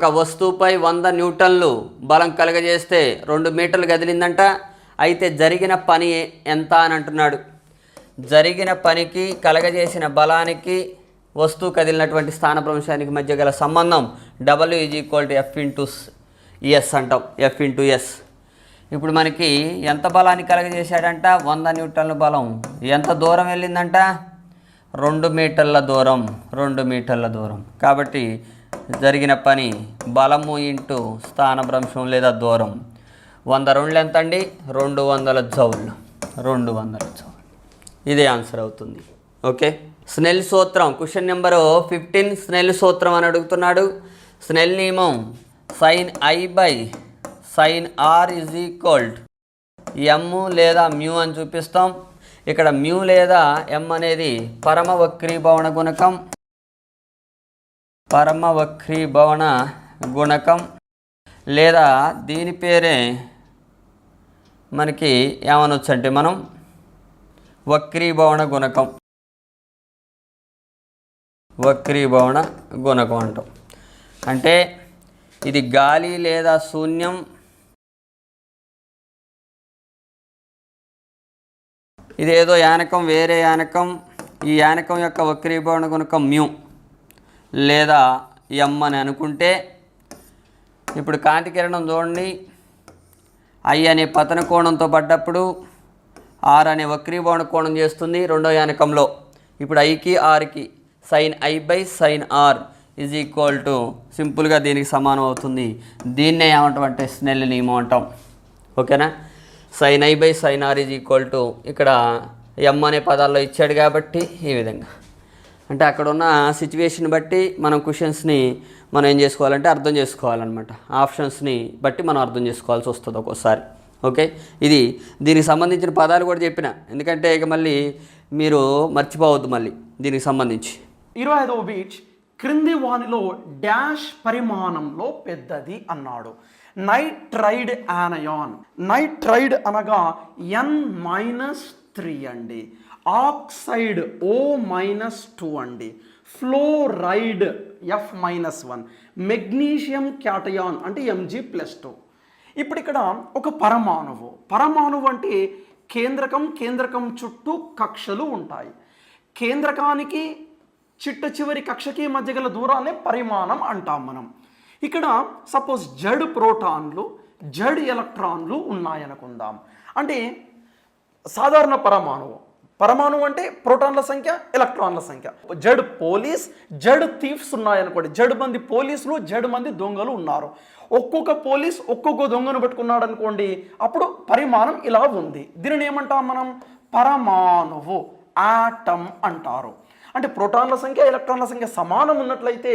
ఒక వస్తువుపై వంద న్యూటన్లు బలం కలగజేస్తే రెండు మీటర్లు కదిలిందంట అయితే జరిగిన పని ఎంత అని అంటున్నాడు. జరిగిన పనికి కలగజేసిన బలానికి వస్తువు కదిలినటువంటి స్థానభ్రంశానికి మధ్య గల సంబంధం W is equal to F into S అంటాం. F into S. ఇప్పుడు మనకి ఎంత బలాన్ని కలగజేశాడంట? వంద న్యూటన్ల బలం. ఎంత దూరం వెళ్ళిందంట? రెండు మీటర్ల దూరం రెండు మీటర్ల దూరం. కాబట్టి జరిగిన పని బలము ఇంటూ స్థానభ్రంశం లేదా దూరం. వంద రెండులు ఎంత అండి రెండు వందల జౌళ్ళు. రెండు వందల జౌళ్ళు. ఇదే ఆన్సర్ అవుతుంది. ఓకే? స్నెల్ సూత్రం. Question number fifteen. స్నెల్ సూత్రం అని అడుగుతున్నాడు. స్నెల్ నియమం sine I by sine R is equal to M లేదా మ్యూ అని చూపిస్తాం. ఇక్కడ మ్యూ లేదా ఎమ్ అనేది పరమ వక్రీభవన గుణకం. పరమ వక్రీభవన గుణకం లేదా దీని పేరే మనకి ఏమనొచ్చు అంటే మనం వక్రీభవన గుణకం. వక్రీభవన గుణకం అంటాం. అంటే ఇది గాలి లేదా శూన్యం ఇదేదో యానకం వేరే యానకం ఈ యానకం యొక్క వక్రీభవన గుణకం మ్యూ. లేదా ఎమ్ అని అనుకుంటే ఇప్పుడు కాంతి కిరణం చూడండి. ఐ అనే పతన కోణంతో పడ్డప్పుడు ఆర్ అనే వక్రీభవన కోణం చేస్తుంది రెండో యానకంలో. ఇప్పుడు ఐకి ఆర్కి sine I by sine R is equal to సింపుల్గా దీనికి సమానం అవుతుంది. దీన్నే ఏమంటాం అంటే స్నెల్ నియమం అంటాం. ఓకేనా? Sine I by sine R is equal to ఇక్కడ ఎమ్ అనే పదాల్లో ఇచ్చాడు కాబట్టి ఈ విధంగా. అంటే అక్కడ ఉన్న సిచ్యువేషన్ బట్టి మనం క్వశ్చన్స్ని మనం ఏం చేసుకోవాలంటే అర్థం చేసుకోవాలన్నమాట. ఆప్షన్స్ని బట్టి మనం అర్థం చేసుకోవాల్సి వస్తుంది ఒక్కోసారి. ఓకే ఇది దీనికి సంబంధించిన పదాలు కూడా చెప్పిన. ఎందుకంటే ఇక మళ్ళీ మీరు మర్చిపోవద్దు మళ్ళీ దీనికి సంబంధించి. ఇరవై ఐదవ బీచ్ క్రింది వానిలో డాష్ పరిమాణంలో పెద్దది అన్నాడు. నైట్రైడ్ యానయాన్ నైట్రైడ్ అనగా ఎన్ మైనస్ త్రీ అండి. ఆక్సైడ్ ఓ మైనస్ టూ అండి. Fluoride F minus one magnesium cation అంటే ఎంజీ ప్లస్ టూ ఇప్పుడు ఇక్కడ ఒక పరమాణువు. పరమాణువు అంటే కేంద్రకం కేంద్రకం చుట్టూ కక్షలు ఉంటాయి. కేంద్రకానికి చిట్ట చివరి కక్షకి మధ్య గల దూరాన్ని పరిమాణం అంటాం మనం. ఇక్కడ సపోజ్ జడ్ ప్రోటాన్లు జడ్ ఎలక్ట్రాన్లు ఉన్నాయనుకుందాం. అంటే సాధారణ పరమాణువు. పరమాణువు అంటే ప్రోటాన్ల సంఖ్య ఎలక్ట్రాన్ల సంఖ్య. జడ్ పోలీస్ జడ్ థీఫ్స్ ఉన్నాయనుకోండి. జడ్ మంది పోలీసులు జడ్ మంది దొంగలు ఉన్నారు. ఒక్కొక్క పోలీస్ ఒక్కొక్క దొంగను పెట్టుకున్నాడు అనుకోండి అప్పుడు పరిమాణం ఇలా ఉంది. దీనిని ఏమంటాం మనం? పరమాణువు ఆటం అంటారు. అంటే ప్రోటాన్ల సంఖ్య ఎలక్ట్రాన్ల సంఖ్య సమానం ఉన్నట్లయితే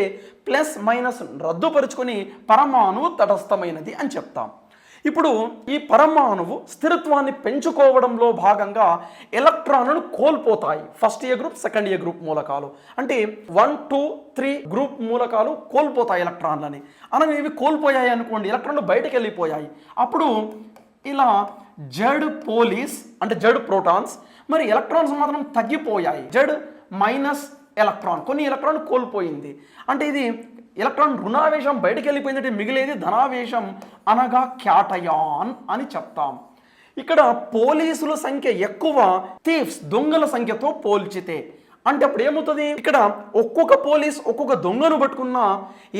ప్లస్ మైనస్ రద్దుపరుచుకొని పరమాణువు తటస్థమైనది అని చెప్తాం. ఇప్పుడు ఈ పరమాణువు స్థిరత్వాన్ని పెంచుకోవడంలో భాగంగా ఎలక్ట్రాన్లు కోల్పోతాయి. First year group second year group మూలకాలు. అంటే వన్ టూ త్రీ గ్రూప్ మూలకాలు కోల్పోతాయి ఎలక్ట్రాన్లని. అనగా ఇవి కోల్పోయాయి అనుకోండి ఎలక్ట్రాన్లు బయటకు వెళ్ళిపోయాయి. అప్పుడు ఇలా జడ్ పోలీస్ అంటే జడ్ ప్రోటాన్స్ మరి ఎలక్ట్రాన్స్ మాత్రం తగ్గిపోయాయి. జడ్ మైనస్ ఎలక్ట్రాన్ కొన్ని ఎలక్ట్రాన్ కోల్పోయింది. అంటే ఇది ఎలక్ట్రాన్ రుణావేశం బయటకు వెళ్ళిపోయిందంటే మిగిలేది ధనావేశం అనగా క్యాటయాన్ అని చెప్తాం. ఇక్కడ పోలీసుల సంఖ్య ఎక్కువ థీఫ్స్ దొంగల సంఖ్యతో పోల్చితే. అంటే అప్పుడు ఏమవుతుంది? ఇక్కడ ఒక్కొక్క పోలీస్ ఒక్కొక్క దొంగను పట్టుకున్న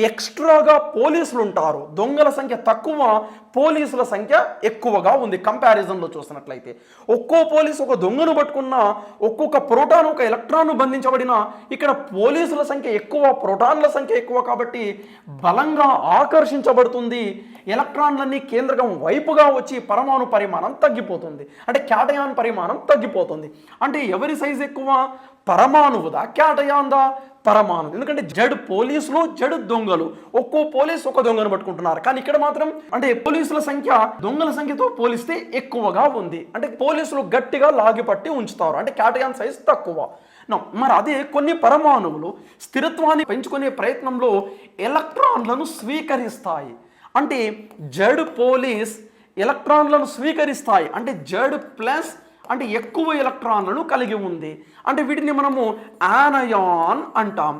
ఎక్స్ట్రాగా పోలీసులు ఉంటారు దొంగల సంఖ్య తక్కువ పోలీసుల సంఖ్య ఎక్కువగా ఉంది కంపారిజన్లో చూసినట్లయితే. ఒక్కో పోలీస్ ఒక దొంగను పట్టుకున్న ఒక్కొక్క ప్రోటాన్ ఒక ఎలక్ట్రాన్ బంధించబడిన ఇక్కడ పోలీసుల సంఖ్య ఎక్కువ ప్రోటాన్ల సంఖ్య ఎక్కువ కాబట్టి బలంగా ఆకర్షించబడుతుంది. ఎలక్ట్రాన్లన్నీ కేంద్రకం వైపుగా వచ్చి పరమాణు పరిమాణం తగ్గిపోతుంది. అంటే క్యాటయాన్ పరిమాణం తగ్గిపోతుంది. అంటే ఎవరి సైజ్ ఎక్కువ? పరమాణువుదా? క్యాటయాందా? పరమాణు ఎందుకంటే జడ్ పోలీసులు జడ్ దొంగలు. ఒక్కో పోలీస్ ఒక దొంగను పట్టుకుంటున్నారు. కానీ ఇక్కడ మాత్రం అంటే పోలీసుల సంఖ్య దొంగల సంఖ్యతో పోలిస్తే ఎక్కువగా ఉంది. అంటే పోలీసులు గట్టిగా లాగిపట్టి ఉంచుతారు. అంటే క్యాటయాన్ సైజ్ తక్కువ. మరి అదే కొన్ని పరమాణువులు స్థిరత్వాన్ని పెంచుకునే ప్రయత్నంలో ఎలక్ట్రాన్లను స్వీకరిస్తాయి. అంటే జడ్ పోలీస్ ఎలక్ట్రాన్లను స్వీకరిస్తాయి. అంటే జడ్ ప్లస్ అంటే ఎక్కువ ఎలక్ట్రాన్లను కలిగి ఉంది. అంటే వీటిని మనము యానయాన్ అంటాం.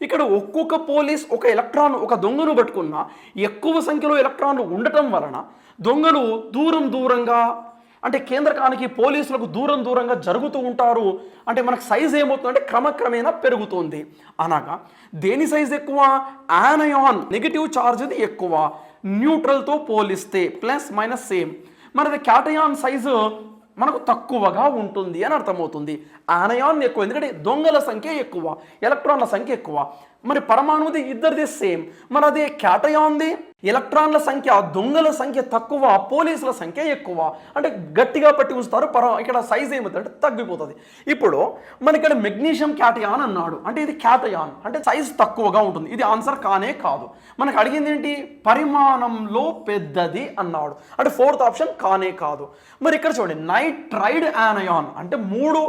ఇక్కడ ఒక్కొక్క పోలీస్ ఒక ఎలక్ట్రాన్ ఒక దొంగను పట్టుకున్న ఎక్కువ సంఖ్యలో ఎలక్ట్రాన్లు ఉండటం వలన దొంగలు దూరం దూరంగా అంటే కేంద్రకానికి పోలీసులకు దూరం దూరంగా జరుగుతూ ఉంటారు. అంటే మనకు సైజ్ ఏమవుతుందంటే క్రమక్రమేణా పెరుగుతుంది. అనగా దేని సైజ్ ఎక్కువ? యానయాన్ నెగిటివ్ ఛార్జ్ది ఎక్కువ. న్యూట్రల్తో పోలిస్తే ప్లస్ మైనస్ సేమ్ మరి క్యాటయాన్ సైజు మనకు తక్కువగా ఉంటుంది అని అర్థమవుతుంది. ఆనయాన్ ఎక్కువ ఎందుకంటే దొంగల సంఖ్య ఎక్కువ ఎలక్ట్రాన్ల సంఖ్య ఎక్కువ. మరి పరమాణువుది ఇద్దరిది సేమ్. మరి అదే క్యాటయాన్ది ఎలక్ట్రాన్ల సంఖ్య దొంగల సంఖ్య తక్కువ పోలీసుల సంఖ్య ఎక్కువ. అంటే గట్టిగా పట్టి ఉంచుతారు పర ఇక్కడ సైజ్ ఏమవుతుందంటే తగ్గిపోతుంది. ఇప్పుడు మన ఇక్కడ మెగ్నీషియం క్యాటయాన్ అన్నాడు. అంటే ఇది క్యాటయాన్ అంటే సైజ్ తక్కువగా ఉంటుంది. ఇది ఆన్సర్ కానే కాదు. మనకు అడిగింది ఏంటి? పరిమాణంలో పెద్దది అన్నాడు. అంటే ఫోర్త్ ఆప్షన్ కానే కాదు. మరి ఇక్కడ చూడండి నైట్రైడ్ యానయాన్ అంటే మూడు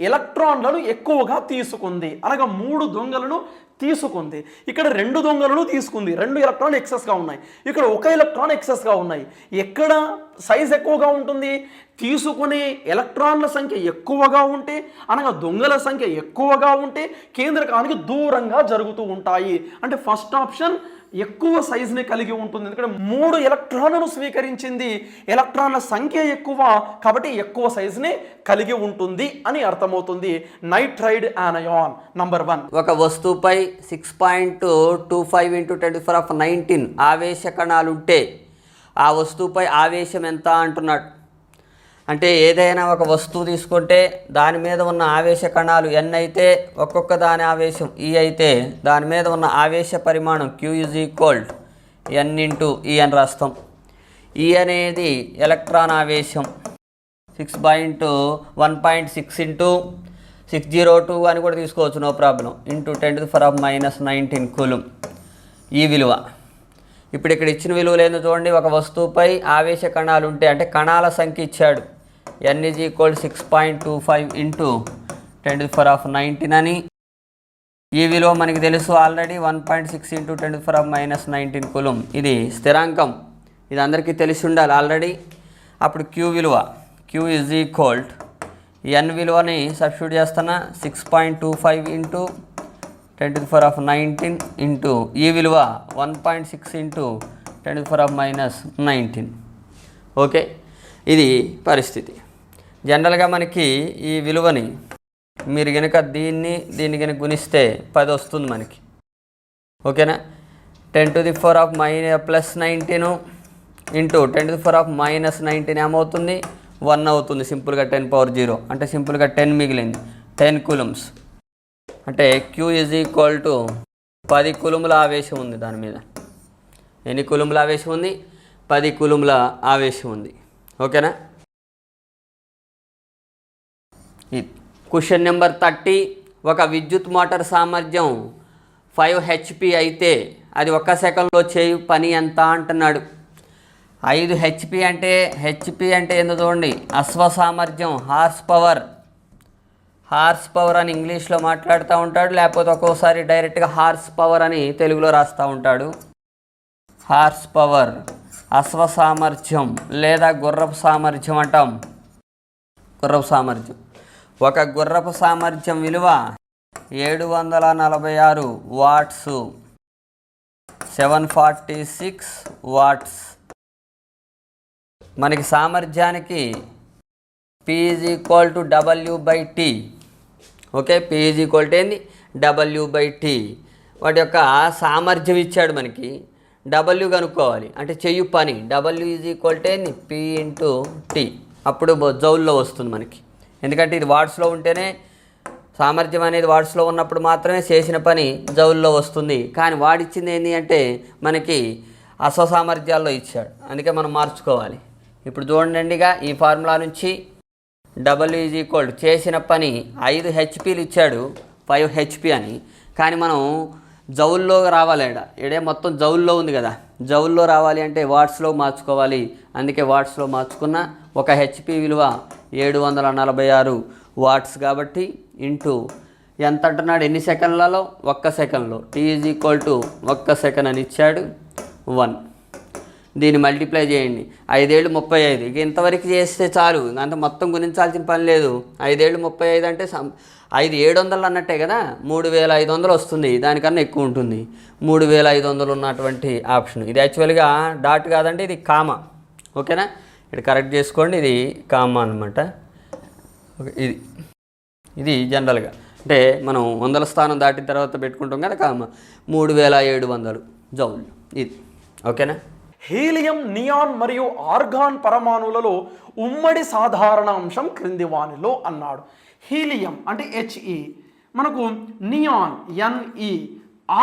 ఎలక్ట్రాన్లను ఎక్కువగా తీసుకుంది. అనగా మూడు దొంగలను తీసుకుంది. ఇక్కడ రెండు దొంగలను తీసుకుంది. రెండు ఎలక్ట్రాన్ ఎక్సెస్గా ఉన్నాయి. ఇక్కడ ఒక ఎలక్ట్రాన్ ఎక్సెస్గా ఉన్నాయి. ఎక్కడ సైజ్ ఎక్కువగా ఉంటుంది? తీసుకునే ఎలక్ట్రాన్ల సంఖ్య ఎక్కువగా ఉంటే అనగా దొంగల సంఖ్య ఎక్కువగా ఉంటే కేంద్రకానికి దూరంగా జరుగుతూ ఉంటాయి. అంటే ఫస్ట్ ఆప్షన్ ఎక్కువ సైజుని కలిగి ఉంటుంది. ఎందుకంటే మూడు ఎలక్ట్రాన్లను స్వీకరించింది. ఎలక్ట్రాన్ల సంఖ్య ఎక్కువ కాబట్టి ఎక్కువ సైజుని కలిగి ఉంటుంది అని అర్థమవుతుంది. నైట్రైడ్ యానయాన్ నంబర్ వన్ ఒక వస్తువుపై six point two five into twenty four of nineteen ఆవేశ కణాలు ఉంటే ఆ వస్తువుపై ఆవేశం ఎంత అంటున్నాడు? అంటే ఏదైనా ఒక వస్తువు తీసుకుంటే దాని మీద ఉన్న ఆవేశ కణాలు ఎన్ అయితే ఒక్కొక్క దాని ఆవేశం ఈ అయితే దాని మీద ఉన్న ఆవేశ పరిమాణం Q is equal to N into E అని రాస్తాం. ఈ అనేది ఎలక్ట్రాన్ ఆవేశం. Six point one point six into six zero two అని కూడా తీసుకోవచ్చు no problem into ten to power of minus nineteen coulomb ఈ విలువ. ఇప్పుడు ఇక్కడ ఇచ్చిన విలువలు ఏందో చూడండి. ఒక వస్తువుపై ఆవేశ కణాలు ఉంటే అంటే కణాల సంఖ్య ఇచ్చాడు. N is equal six point two five into ten to power of nineteen అని. ఈ విలువ మనకి తెలుసు already one point six into ten power of minus nineteen coulomb ఇది స్థిరాంకం. ఇది అందరికీ తెలిసి ఉండాలి ఆల్రెడీ అప్పుడు క్యూ విలువ. క్యూ ఈజ్ ఈక్వల్ ఎన్ విలువని సబ్స్టిట్యూట్ చేస్తున్నా six point two five into ten to power of nineteen into ఈ విలువ one point six into ten power of minus nineteen okay ఇది పరిస్థితి. జనరల్గా మనకి ఈ విలువని మీరు కనుక దీన్ని దీన్ని కనుక గుణిస్తే పది వస్తుంది మనకి. ఓకేనా? Ten to the power of minus plus nineteen into ten to the power of minus nineteen ఏమవుతుంది? వన్ అవుతుంది. సింపుల్గా టెన్ పవర్ జీరో. అంటే సింపుల్గా టెన్ మిగిలింది. టెన్ కులమ్స్ అంటే క్యూ ఈజ్ ఈక్వల్ టు పది కులుముల ఆవేశం ఉంది దాని మీద. ఎన్ని కులుముల ఆవేశం ఉంది? పది కులుముల ఆవేశం ఉంది. ఓకేనా? క్వశ్చన్ నెంబర్ థర్టీ ఒక విద్యుత్ మోటార్ సామర్థ్యం ఫైవ్ హెచ్పి అయితే అది ఒక్క సెకండ్లో చేయు పని ఎంత అంటున్నాడు? ఐదు హెచ్పి అంటే హెచ్పి అంటే ఏందో చూడండి. అశ్వ సామర్థ్యం హార్స్ పవర్. హార్స్ పవర్ అని ఇంగ్లీష్లో మాట్లాడుతూ ఉంటాడు లేకపోతే ఒక్కోసారి డైరెక్ట్గా హార్స్ పవర్ అని తెలుగులో రాస్తూ ఉంటాడు. హార్స్ పవర్ అశ్వ సామర్థ్యం లేదా గుర్రపు సామర్థ్యం అంటాం. గుర్రపు సామర్థ్యం. ఒక గుర్రపు సామర్థ్యం విలువ ఏడు వందల నలభై ఆరు watts. Seven forty six watts. మనకి సామర్థ్యానికి P is equal to W by T okay P is equal to ఏంది? డబల్యూ బై టీ వాటి యొక్క సామర్థ్యం ఇచ్చాడు మనకి. డబల్యూ కనుక్కోవాలి. అంటే చెయ్యు పని. డబల్యూ ఈజ్ ఈక్వల్ టు ఏంది? పి ఇంటూ టీ అప్పుడు జౌల్లో వస్తుంది మనకి. ఎందుకంటే ఇది వాట్స్లో ఉంటేనే సామర్థ్యం అనేది వార్డ్స్లో ఉన్నప్పుడు మాత్రమే చేసిన పని జౌల్లో వస్తుంది. కానీ వాడిచ్చింది ఏంటి అంటే మనకి అస్వసామర్థ్యాల్లో ఇచ్చాడు. అందుకే మనం మార్చుకోవాలి. ఇప్పుడు చూడండిగా ఈ ఫార్ములా నుంచి డబల్ ఈజ్ ఈక్వల్ చేసిన పని ఐదు హెచ్పీలు ఇచ్చాడు. ఫైవ్ హెచ్పి అని. కానీ మనం జౌల్లో రావాలి ఈడ ఈడే మొత్తం జౌల్లో ఉంది కదా. జౌల్లో రావాలి అంటే వాట్స్లో మార్చుకోవాలి. అందుకే వాట్స్లో మార్చుకున్న ఒక హెచ్పి విలువ ఏడు వందల నలభై ఆరు వాట్స్ కాబట్టి ఇంటూ ఎంత అంటున్నాడు? ఎన్ని సెకండ్లలో? ఒక్క సెకండ్లో. టీ ఈజ్ ఈక్వల్ టు ఒక్క సెకండ్ అని ఇచ్చాడు. వన్ దీన్ని మల్టిప్లై చేయండి. ఐదేళ్ళు ముప్పై ఐదు. ఇక ఇంతవరకు చేస్తే చాలు. ఇంక అంత మొత్తం గుణించాల్సిన పని లేదు. ఐదేళ్ళు ముప్పై ఐదు అంటే సం ఐదు ఏడు వందలు అన్నట్టే కదా? మూడు వేల ఐదు వందలు వస్తుంది. దానికన్నా ఎక్కువ ఉంటుంది. మూడు వేల ఐదు వందలు ఉన్నటువంటి ఆప్షన్. ఇది యాక్చువల్గా డాట్ కాదంటే ఇది కామా. ఓకేనా? ఇక్కడ కరెక్ట్ చేసుకోండి ఇది కామా అనమాట ఓకే ఇది ఇది జనరల్గా. అంటే మనం వందల స్థానం దాటిన తర్వాత పెట్టుకుంటాం కదా కామ. మూడు వేల ఏడు వందలు. జౌల్ ఇది. ఓకేనా? హీలియం నియాన్ మరియు ఆర్గాన్ పరమాణువులలో ఉమ్మడి సాధారణ అంశం క్రింది వానిలో అన్నాడు. హీలియం అంటే హెచ్ఈ. మనకు నియాన్ ఎన్ఈ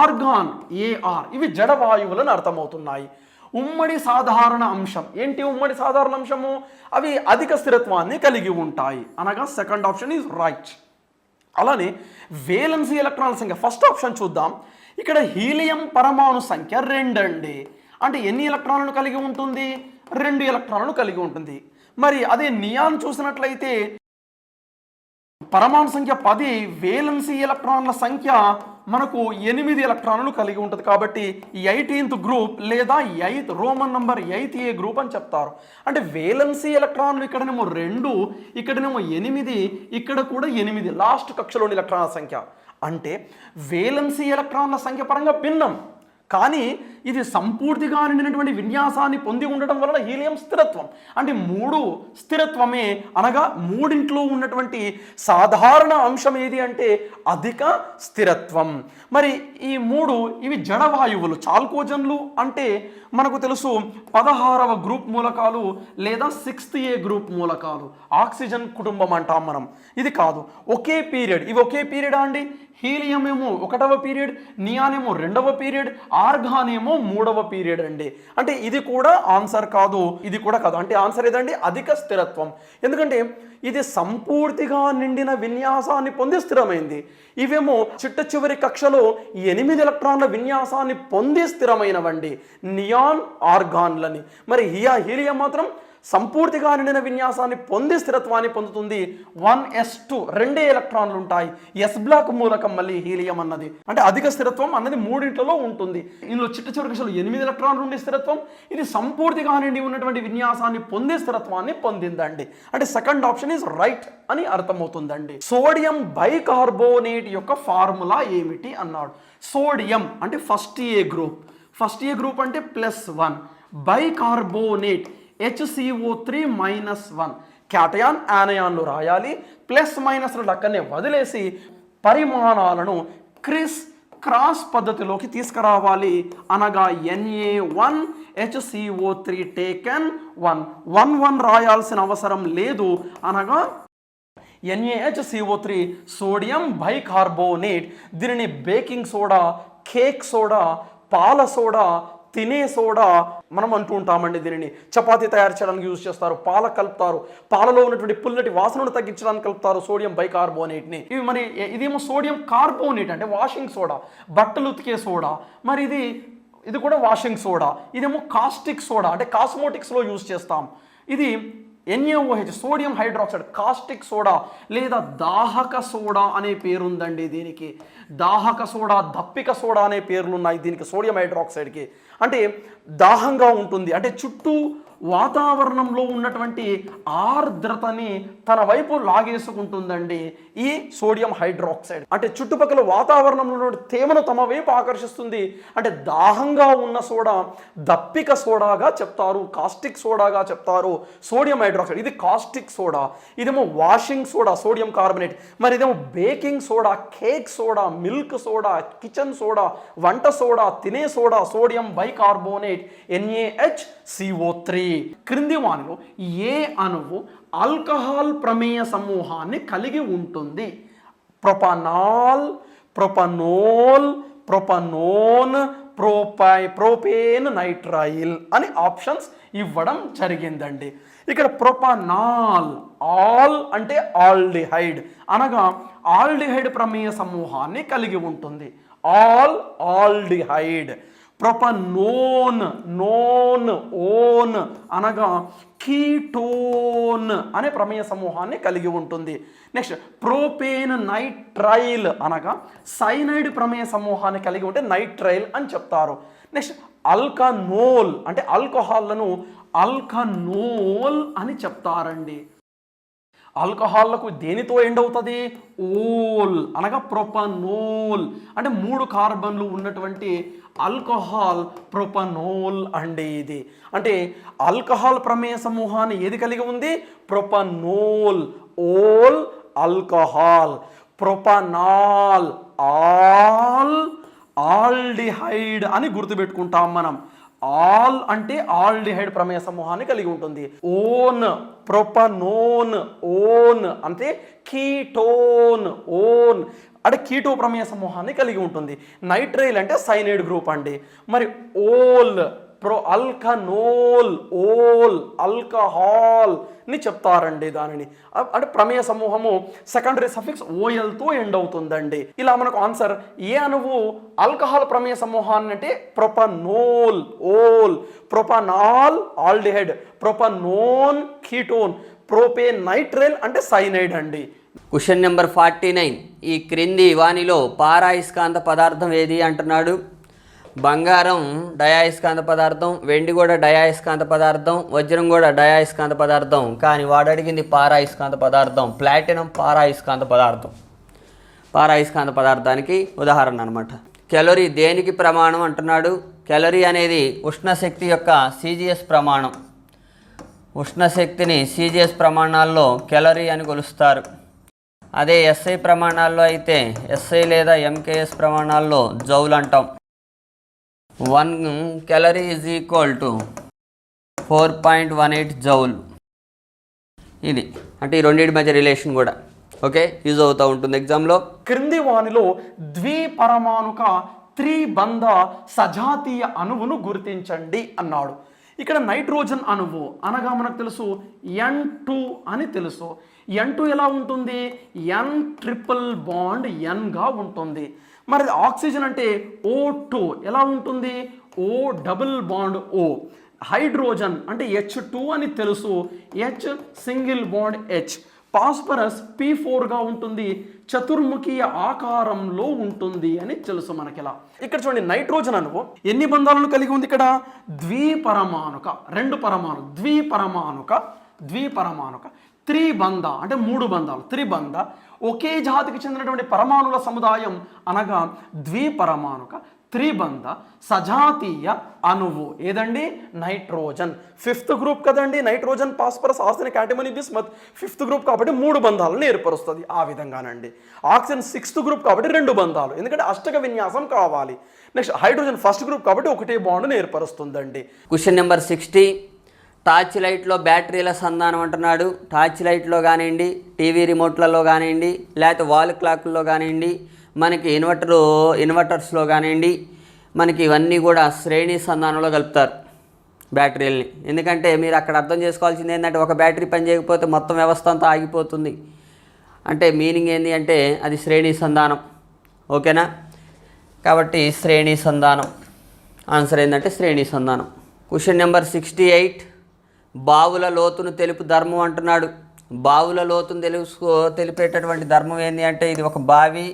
ఆర్గాన్ ఏఆర్ ఇవి జడవాయువులను అర్థమవుతున్నాయి. ఉమ్మడి సాధారణ అంశం. ఏంటి ఉమ్మడి సాధారణ అంశము? అవి అధిక స్థిరత్వాన్ని కలిగి ఉంటాయి. అనగా సెకండ్ ఆప్షన్ ఈజ్ రైట్. అలానే వేలెన్సీ ఎలక్ట్రాన్ల సంఖ్య. ఫస్ట్ ఆప్షన్ చూద్దాం. ఇక్కడ హీలియం పరమాణు సంఖ్య రెండండి. అంటే ఎన్ని ఎలక్ట్రాన్లను కలిగి ఉంటుంది? రెండు ఎలక్ట్రాన్లను కలిగి ఉంటుంది. మరి అదే నియాన్ చూసినట్లయితే పరమాణు సంఖ్య పది వేలెన్సీ ఎలక్ట్రాన్ల సంఖ్య మనకు ఎనిమిది ఎలక్ట్రాన్లు కలిగి ఉంటుంది కాబట్టి ఎయిటీన్త్ గ్రూప్ లేదా eighth Roman number eighth A group అని చెప్తారు. అంటే వేలెన్సీ ఎలక్ట్రాన్లు ఇక్కడనేమో రెండు ఇక్కడనేమో ఎనిమిది ఇక్కడ కూడా ఎనిమిది. లాస్ట్ కక్షలోని ఎలక్ట్రాన్ల సంఖ్య. అంటే వేలెన్సీ ఎలక్ట్రాన్ల సంఖ్య పరంగా భిన్నం. కానీ ఇది సంపూర్తిగా నిండినటువంటి విన్యాసాన్ని పొంది ఉండటం వలన హీలియం స్థిరత్వం. అంటే మూడు స్థిరత్వమే అనగా మూడింట్లో ఉన్నటువంటి సాధారణ అంశం ఏది అంటే అధిక స్థిరత్వం. మరి ఈ మూడు ఇవి జడవాయువులు. చాల్కోజన్లు అంటే మనకు తెలుసు పదహారవ గ్రూప్ మూలకాలు లేదా సిక్స్త్ ఏ గ్రూప్ మూలకాలు. ఆక్సిజన్ కుటుంబం అంటాం మనం. ఇది కాదు. ఒకే పీరియడ్. ఇవి ఒకే పీరియడా అండి? హీలియం ఏమో ఒకటవ పీరియడ్ నియాన్ ఏమో రెండవ పీరియడ్ ఆర్గాన్ ఏమో మూడవ పీరియడ్ అండి. అంటే ఇది కూడా ఆన్సర్ కాదు ఇది కూడా కాదు. అంటే ఆన్సర్ ఏదండి? అధిక స్థిరత్వం. ఎందుకంటే ఇది సంపూర్తిగా నిండిన విన్యాసాన్ని పొంది స్థిరమైంది. ఇవేమో చిట్ట చివరి కక్షలో ఎనిమిది ఎలక్ట్రాన్ల విన్యాసాన్ని పొంది స్థిరమైనవండి. నియాన్ ఆర్గాన్లని. మరి హియా హీలియం మాత్రం సంపూర్తిగా నిండిన విన్యాసాన్ని పొంది స్థిరత్వాన్ని పొందుతుంది వన్ ఎస్ టూ. రెండే ఎలక్ట్రాన్లు ఉంటాయి. ఎస్ బ్లాక్ మూలకం మళ్ళీ హీలియం అన్నది. అంటే అధిక స్థిరత్వం అన్నది మూడింటిలో ఉంటుంది. ఇందులో చిట్ట చివరి కక్షలో ఎనిమిది ఎలక్ట్రాన్లు ఉండే స్థిరత్వం. ఇది సంపూర్తిగా నిండి ఉన్నటువంటి విన్యాసాన్ని పొందే స్థిరత్వాన్ని పొందిందండి. అంటే సెకండ్ ఆప్షన్ ఈజ్ రైట్ అని అర్థమవుతుందండి. సోడియం బైకార్బోనేట్ యొక్క ఫార్ములా ఏమిటి అన్నాడు. సోడియం అంటే first A group first A group అంటే plus one bicarbonate HCO three minus one cation యానయాన్లు రాయాలి. ప్లస్ మైనస్లు అక్కడనే వదిలేసి పరిమాణాలను క్రిస్ క్రాస్ పద్ధతిలోకి తీసుకురావాలి. అనగా NA one HCO three taken one one one రాయాల్సిన అవసరం లేదు. అనగా ఎన్ఏహెచ్సిఓ త్రీ సోడియం బైకార్బోనేట్ దీనిని బేకింగ్ సోడా కేక్ సోడా పాల సోడా తినే సోడా మనం అంటూ ఉంటామండి దీనిని. చపాతీ తయారు చేయడానికి యూజ్ చేస్తారు పాల కలుపుతారు పాలలో ఉన్నటువంటి పుల్లటి వాసనను తగ్గించడానికి కలుపుతారు సోడియం బైకార్బోనేట్ని. ఇవి మరి ఇదేమో సోడియం కార్బోనేట్ అంటే వాషింగ్ సోడా బట్టలు ఉతికే సోడా మరి ఇది ఇది కూడా వాషింగ్ సోడా ఇదేమో కాస్టిక్ సోడా అంటే కాస్మోటిక్స్లో యూజ్ చేస్తాం. ఇది NAOH sodium hydroxide caustic soda లేదా దాహక సోడా అనే పేరుందండి దీనికి. దాహక సోడా దప్పిక సోడా అనే పేర్లు ఉన్నాయి దీనికి సోడియం హైడ్రాక్సైడ్కి. అంటే దాహంగా ఉంటుంది. అంటే చుట్టూ వాతావరణంలో ఉన్నటువంటి ఆర్ద్రతని తన వైపు లాగేసుకుంటుందండి. ఈ సోడియం హైడ్రాక్సైడ్. అంటే చుట్టుపక్కల వాతావరణంలో తేమను తమ వైపు ఆకర్షిస్తుంది. అంటే దాహంగా ఉన్న సోడా దప్పిక సోడాగా చెప్తారు కాస్టిక్ సోడాగా చెప్తారు. Sodium hydroxide. ఇది కాస్టిక్ సోడా. ఇదేమో వాషింగ్ సోడా సోడియం కార్బోనేట్. మరి ఇదేమో baking soda cake soda milk soda kitchen soda వంట సోడా తినే soda sodium bicarbonate NAH CO three. క్రింది వానిలో ఏ అణువు ఆల్కహాల్ ప్రమేయ సమూహాన్ని కలిగి ఉంటుంది. ప్రొపనాల్ ప్రొపనోల్ ప్రొపనోన్ ప్రోపై ప్రోపేన్ నైట్రైల్ అని ఆప్షన్స్ ఇవ్వడం జరిగిందండి. ఇక్కడ ప్రొపనాల్ ఆల్ అంటే ఆల్డిహైడ్ అనగా ఆల్డిహైడ్ ప్రమేయ సమూహాన్ని కలిగి ఉంటుంది. Al aldehyde. Propanone none one అనగా కీటోన్ అనే ప్రమేయ సమూహాన్ని కలిగి ఉంటుంది. నెక్స్ట్ ప్రోపేన్ నైట్రైల్ అనగా సైనైడ్ ప్రమేయ సమూహాన్ని కలిగి ఉంటే నైట్రైల్ అని చెప్తారు. నెక్స్ట్ అల్కనోల్ అంటే ఆల్కహాల్లను అల్కనోల్ అని చెప్తారండి. ఆల్కహాల్లకు దేనితో ఎండ్ అవుతుంది? ఓల్ అనగా ప్రొపనోల్. అంటే మూడు కార్బన్లు ఉన్నటువంటి ఆల్కహాల్ ప్రొపనోల్ అండి ఇది. అంటే ఆల్కహాల్ ప్రమేయ సమూహాన్ని ఏది కలిగి ఉంది? Propanol ol alcohol. Propanal al aldehyde అని గుర్తుపెట్టుకుంటాం మనం. ఆల్ అంటే ఆల్డిహైడ్ ప్రమేయ సమూహాన్ని కలిగి ఉంటుంది. ఓన్ ప్రొపనోన్ ఓన్ అంటే కీటోన్ ఓన్. అంటే కీటో ప్రమేయ సమూహాన్ని కలిగి ఉంటుంది. నైట్రైల్ అంటే సైనైడ్ గ్రూప్ అండి. మరి ol pro alkanol ol alcohol అని చెప్తారండి దానిని. అంటే ప్రమేయ సమూహము సెకండరీ సఫిక్స్ ఓఎల్తో ఎండ్ అవుతుందండి. ఇలా మనకు ఆన్సర్ ఏ అణువు ఆల్కహాల్ ప్రమేయ సమూహాన్ని అంటే propanol ol propanal aldehyde propanone ketone ప్రోపే nitrile అంటే సైనైడ్ అండి. క్వశ్చన్ నెంబర్ ఫార్టీ నైన్ ఈ క్రింది వాణిలో పారాయిస్కాంత పదార్థం ఏది అంటున్నాడు? బంగారం డయాయిస్కాంత పదార్థం వెండి కూడా డయాయిస్కాంత పదార్థం వజ్రం కూడా డయాయిస్కాంత పదార్థం. కానీ వాడు అడిగింది పారాయిస్కాంత పదార్థం ప్లాటినం పారాయిస్కాంత పదార్థం. పారాయిస్కాంత పదార్థానికి ఉదాహరణ అనమాట కెలరీ దేనికి ప్రమాణం అంటున్నాడు? కెలరీ అనేది ఉష్ణశక్తి యొక్క సీజీఎస్ ప్రమాణం. ఉష్ణశక్తిని సీజీఎస్ ప్రమాణాల్లో కెలరీ అని కొలుస్తారు. అదే ఎస్ఐ ప్రమాణాల్లో అయితే ఎస్ఐ లేదా ఎంకేఎస్ ప్రమాణాల్లో జౌల్ అంటాం one calorie is equal to four point one eight joule ఇది. అంటే ఈ రెండింటి మధ్య రిలేషన్ కూడా. ఓకే యూజ్ అవుతూ ఉంటుంది ఎగ్జామ్లో క్రింది వానిలో ద్విపరమాణుక త్రిబంధ సజాతీయ అణువును గుర్తించండి అన్నాడు. ఇక్కడ నైట్రోజన్ అణువు అనగా మనకు తెలుసు ఎన్ టూ అని తెలుసు. ఎన్ టూ ఎలా ఉంటుంది? ఎన్ ట్రిపుల్ బాండ్ ఎన్గా ఉంటుంది. మరి ఆక్సిజన్ అంటే ఓ టూ ఎలా ఉంటుంది? O double bond O hydrogen అంటే హెచ్ టూ అని తెలుసు. H single bond H phosphorus P ఫోర్గా ఉంటుంది. చతుర్ముఖీయ ఆకారంలో ఉంటుంది అని తెలుసు మనకి ఇలా ఇక్కడ చూడండి నైట్రోజన్ అనుకో ఎన్ని బంధాలను కలిగి ఉంది ఇక్కడ? ద్విపరమాణుక. రెండు పరమాణు ద్విపరమాణుక ద్విపరమాణుక. త్రిబంధ అంటే మూడు బంధాలు. త్రిబంధ ఒకే జాతికి చెందినటువంటి పరమాణుల సముదాయం అనగా ద్విపరమాణుక త్రిబంధ సజాతీయ అణువు. ఏదండి? నైట్రోజన్. ఫిఫ్త్ గ్రూప్ కదండి? నైట్రోజన్ పాస్పరస్ ఆస్తిని క్యాటమనీ బిస్మత్. ఫిఫ్త్ గ్రూప్ కాబట్టి మూడు బంధాలను ఏర్పరుస్తుంది ఆ విధంగానండి. ఆక్సిజన్ సిక్స్త్ గ్రూప్ కాబట్టి రెండు బంధాలు. ఎందుకంటే అష్టక విన్యాసం కావాలి. నెక్స్ట్ హైడ్రోజన్ ఫస్ట్ గ్రూప్ కాబట్టి ఒకటే బాండ్ను ఏర్పరుస్తుందండి. క్వశ్చన్ నెంబర్ సిక్స్టీ టార్చ్ లైట్లో బ్యాటరీల సంధానం అంటున్నాడు. టార్చ్ లైట్లో కానివ్వండి టీవీ రిమోట్లలో కానివ్వండి లేకపోతే వాల్ క్లాక్లో కానివ్వండి మనకి ఇన్వర్టర్ ఇన్వర్టర్స్లో కానివ్వండి మనకి ఇవన్నీ కూడా శ్రేణి సంధానంలో కలుపుతారు బ్యాటరీలని. ఎందుకంటే మీరు అక్కడ అర్థం చేసుకోవాల్సింది ఏంటంటే ఒక బ్యాటరీ పని చేయకపోతే మొత్తం వ్యవస్థ అంతా ఆగిపోతుంది. అంటే మీనింగ్ ఏంటి అంటే అది శ్రేణి సంధానం. ఓకేనా? కాబట్టి శ్రేణి సంధానం. ఆన్సర్ ఏంటంటే శ్రేణి సంధానం. Question number sixty eight. బావుల లోతును తెలుపు ధర్మం అంటున్నాడు. బావుల లోతును తెలుసుకో తెలిపేటటువంటి ధర్మం ఏంటి అంటే ఇది ఒక బావి.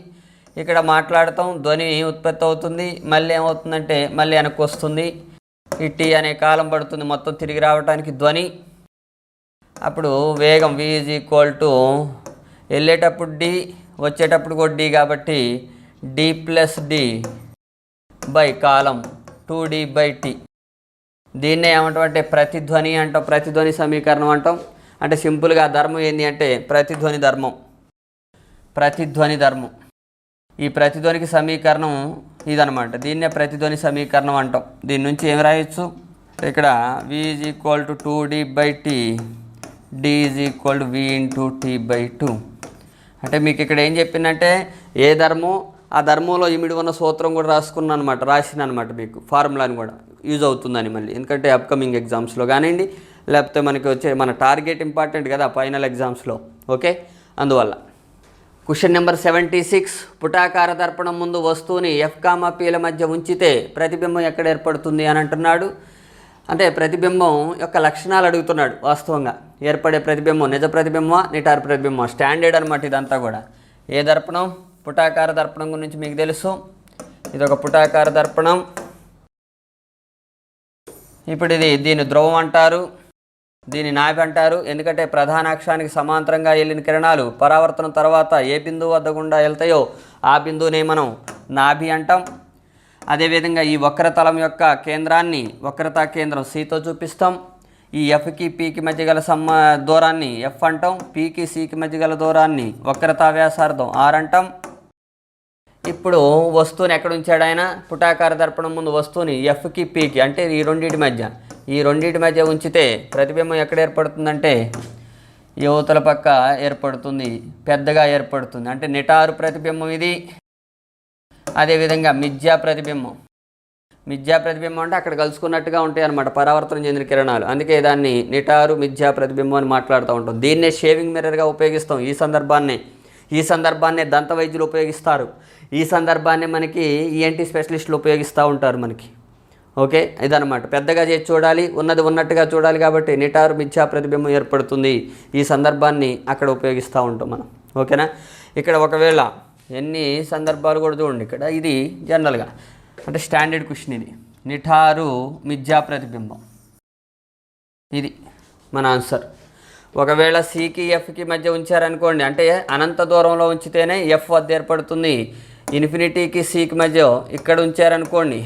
ఇక్కడ మాట్లాడతాం ధ్వని ఉత్పత్తి అవుతుంది మళ్ళీ ఏమవుతుందంటే మళ్ళీ వెనక్కి వస్తుంది. ఈ టీ అనే కాలం పడుతుంది మొత్తం తిరిగి రావడానికి ధ్వని. అప్పుడు వేగం వి ఈజ్ ఈక్వల్ టు వెళ్ళేటప్పుడు డి వచ్చేటప్పుడు కూడా డి కాబట్టి డి ప్లస్ డి బై కాలం టూ డి బై టీ దీన్నే ఏమంటాం అంటే ప్రతిధ్వని అంటాం ప్రతిధ్వని సమీకరణం అంటాం. అంటే సింపుల్గా ధర్మం ఏంటి అంటే ప్రతిధ్వని ధర్మం. ప్రతిధ్వని ధర్మం. ఈ ప్రతిధ్వనికి సమీకరణం ఇదనమాట దీన్నే ప్రతిధ్వని సమీకరణం అంటాం. దీని నుంచి ఏం రాయొచ్చు? ఇక్కడ V is equal to two D by T D is equal to V into T by two అంటే మీకు ఇక్కడ ఏం చెప్పిందంటే ఏ ధర్మం ఆ ధర్మంలో ఇమిడి ఉన్న సూత్రం కూడా రాసుకున్నాను అనమాట రాసిన అనమాట మీకు ఫార్ములాని కూడా యూజ్ అవుతుందని మళ్ళీ. ఎందుకంటే అప్కమింగ్ ఎగ్జామ్స్లో కానివ్వండి లేకపోతే మనకి వచ్చే మన టార్గెట్ ఇంపార్టెంట్ కదా ఫైనల్ ఎగ్జామ్స్లో ఓకే? అందువల్ల క్వశ్చన్ నెంబర్ సెవెంటీ సిక్స్ పుటాకార దర్పణం ముందు వస్తువుని ఎఫ్ కామా పీల మధ్య ఉంచితే ప్రతిబింబం ఎక్కడ ఏర్పడుతుంది అని అంటున్నాడు. అంటే ప్రతిబింబం యొక్క లక్షణాలు అడుగుతున్నాడు వాస్తవంగా. ఏర్పడే ప్రతిబింబం నిజ ప్రతిబింబమా నిటారు ప్రతిబింబం స్టాండర్డ్ అనమాట ఇదంతా కూడా. ఏ దర్పణం? పుటాకార దర్పణం గురించి మీకు తెలుసు. ఇది ఒక పుటాకార దర్పణం. ఇప్పుడు ఇది దీన్ని ధ్రువం అంటారు. దీన్ని నాభి అంటారు. ఎందుకంటే ప్రధాన అక్షానికి సమాంతరంగా వెళ్ళిన కిరణాలు పరావర్తనం తర్వాత ఏ బిందువు వద్ద గుండా వెళ్తాయో ఆ బిందువునే మనం నాభి అంటాం. అదేవిధంగా ఈ వక్రతలం యొక్క కేంద్రాన్ని వక్రతా కేంద్రం సితో చూపిస్తాం. ఈ ఎఫ్కి పీకి మధ్య గల సమ్మ దూరాన్ని ఎఫ్ అంటాం. పీకి సికి మధ్య గల దూరాన్ని వక్రతా వ్యాసార్థం ఆర్ అంటాం. ఇప్పుడు వస్తువుని ఎక్కడ ఉంచాడు ఆయన? పుటాకార దర్పణం ముందు వస్తువుని ఎఫ్కి పీకి అంటే ఈ రెండింటి మధ్య. ఈ రెండింటి మధ్య ఉంచితే ప్రతిబింబం ఎక్కడ ఏర్పడుతుందంటే యువతల పక్క ఏర్పడుతుంది పెద్దగా ఏర్పడుతుంది. అంటే నిటారు ప్రతిబింబం ఇది. అదేవిధంగా మిథ్యా ప్రతిబింబం. మిథ్యా ప్రతిబింబం అంటే అక్కడ కలుసుకున్నట్టుగా ఉంటాయి అన్నమాట పరావర్తనం చెందిన కిరణాలు. అందుకే దాన్ని నిటారు మిథ్యా ప్రతిబింబం అని మాట్లాడుతూ ఉంటాం. దీన్నే షేవింగ్ మిర్రర్గా ఉపయోగిస్తాం. ఈ సందర్భాన్నే ఈ సందర్భాన్నే దంత వైద్యులు ఉపయోగిస్తారు. ఈ సందర్భాన్ని మనకి ఈఎన్టీ స్పెషలిస్టులు ఉపయోగిస్తూ ఉంటారు మనకి. ఓకే? ఇదనమాట పెద్దగా చేసి చూడాలి ఉన్నది ఉన్నట్టుగా చూడాలి కాబట్టి నిటారు మిథ్యా ప్రతిబింబం ఏర్పడుతుంది. ఈ సందర్భాన్ని అక్కడ ఉపయోగిస్తూ ఉంటాం మనం. ఓకేనా? ఇక్కడ ఒకవేళ ఎన్ని సందర్భాలు కూడా చూడండి ఇక్కడ. ఇది జనరల్గా అంటే స్టాండర్డ్ క్వశ్చన్ ఇది. నిఠారు మిథ్యా ప్రతిబింబం. ఇది మన ఆన్సర్. ఒకవేళ సికి ఎఫ్కి మధ్య ఉంచారనుకోండి అంటే అనంత దూరంలో ఉంచితేనే ఎఫ్ వద్ద ఏర్పడుతుంది. ఇన్ఫినిటీకి సికి మధ్య ఇక్కడ ఉంచారనుకోండి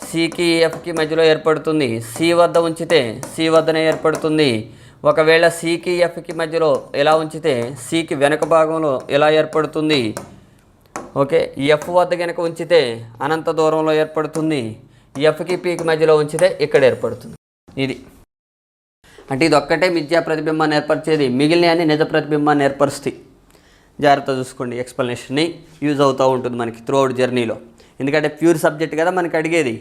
సికి ఎఫ్కి మధ్యలో ఏర్పడుతుంది. సి వద్ద ఉంచితే సి వద్దనే ఏర్పడుతుంది. ఒకవేళ సికి ఎఫ్కి మధ్యలో ఎలా ఉంచితే సికి వెనక భాగంలో ఎలా ఏర్పడుతుంది? ఓకే ఎఫ్ వద్ద కనుక ఉంచితే అనంత దూరంలో ఏర్పడుతుంది. ఎఫ్కి పీకి మధ్యలో ఉంచితే ఇక్కడ ఏర్పడుతుంది. ఇది. అంటే ఇది ఒక్కటే మిథ్యా ప్రతిబింబాన్ని ఏర్పరిచేది. మిగిలిన అన్ని నిజ ప్రతిబింబాన్ని ఏర్పరుస్తాయి. జాగ్రత్త చూసుకోండి ఎక్స్ప్లెనేషన్ని యూజ్ అవుతూ ఉంటుంది మనకి త్రూ అవుట్ జర్నీలో ఎందుకంటే ప్యూర్ సబ్జెక్ట్ కదా మనకి అడిగేది.